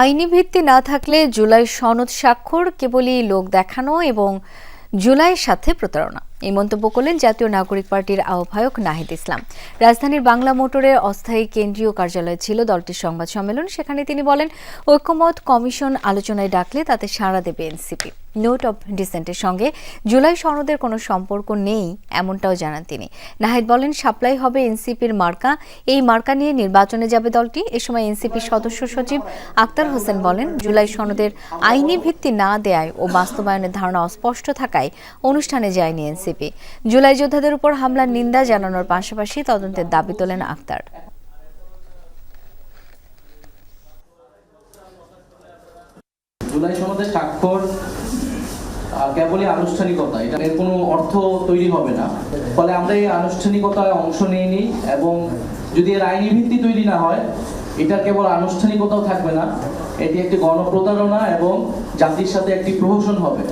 আইনি ভিত্তি না থাকলে জুলাই সনদ স্বাক্ষর কেবলই লোক দেখানো এবং জুলাইয়ের সাথে প্রতারণা। এই মন্তব্য করলেন জাতীয় নাগরিক পার্টির আহ্বায়ক নাহিদ ইসলাম। রাজধানীর বাংলা মোটরের অস্থায়ী কেন্দ্রীয় কার্যালয়ে ছিল দলটির সংবাদ সম্মেলন। সেখানে তিনি বলেন, ঐক্যমত কমিশন আলোচনায় ডাকলে তাতে সাড়া দেবে এনসিপি। নোট অব ডিসেন্টের সঙ্গে জুলাই সনদের কোনো সম্পর্ক নেই এমনটাও জানান তিনি। নাহিদ বলেন, সাপ্লাই হবে এনসিপির মার্কা। এই মার্কা নিয়ে নির্বাচনে যাবে দলটি। এ সময় এনসিপির সদস্য সচিব আক্তার হোসেন বলেন, জুলাই সনদের আইনি ভিত্তি না দেয়ায় ও বাস্তবায়নের ধারণা অস্পষ্ট থাকায় অনুষ্ঠানে যায়নি এনসিপি। জুলাই যোদ্ধাদের উপর হামলার নিন্দা জানানোর পাশাপাশি তদন্তের দাবি তোলেন আক্তার। জুলাই স্বাক্ষর কেবলই আনুষ্ঠানিকতা, এটা এর কোনো অর্থ তৈরি হবে না। ফলে আমরা এই আনুষ্ঠানিকতায় অংশ নিইনি এবং যদি এর আইনি ভিত্তি তৈরি না হয়, এটা কেবল আনুষ্ঠানিকতাও থাকবে না। এটি একটি গণপ্রতারণা এবং জাতির সাথে একটি প্রহসন হবে।